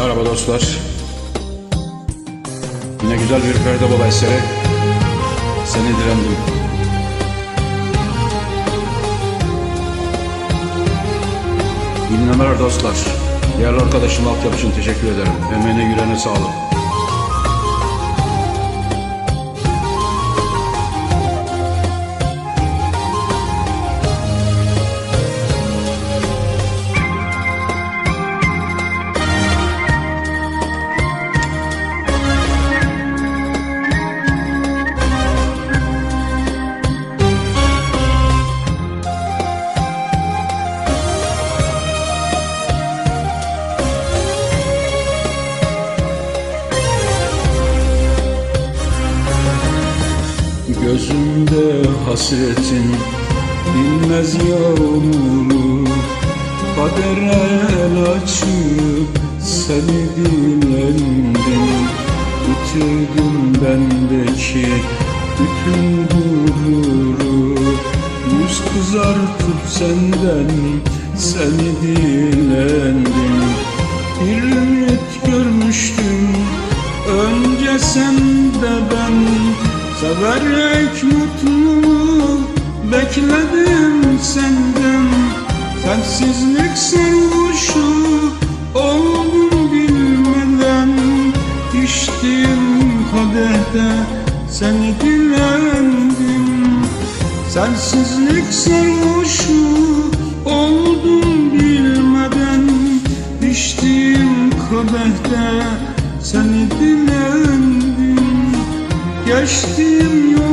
Merhaba dostlar. Yine güzel bir Ferdi Baba eseri. Seni direndim. Dinlemeler dostlar. Değerli arkadaşım altyapı için teşekkür ederim. Emeğine yüreğine sağlık. Gözümde hasretin bilmez yağmuru. Kadere el açıp seni dilendim Bitirdim bendeki bütün gururu. Yüz kızartıp senden seni dilendim Bir ümit görmüştüm. Önce sende ben Severek mutluluğu bekledim senden. Sensizlik sarhoşu oldum bilmeden. İçtiğim kadehte seni dilendim Sensizlik sarhoşu oldum bilmeden. İçtiğim kadehte seni dilendim Geçtiğim yollardan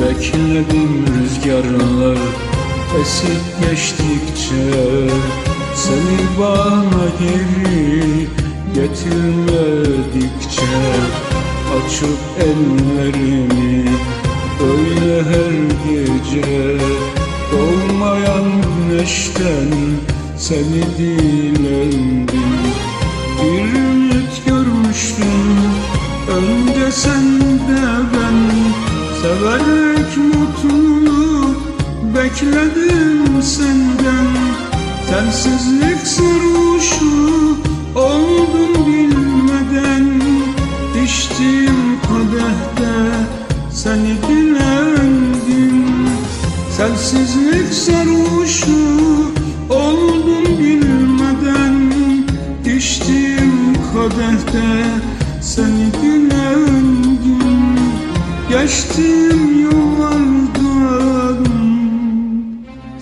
Bekledim rüzgarlar esip geçtikçe. Seni bana geri getirmedikçe. Açıp ellerimi öyle her gece. Doğmayan güneşten seni dilendim. Bir ümit görmüştüm önce sende ben Severek mutluluk bekledim senden. Sensizlik sarhoşu oldum bilmeden. İçtiğim kadehte seni dilendim. Sensizlik sarhoşu oldum bilmeden. İçtiğim kadehte seni dilendim Geçtiğim yollardan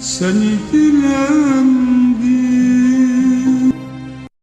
seni dilendim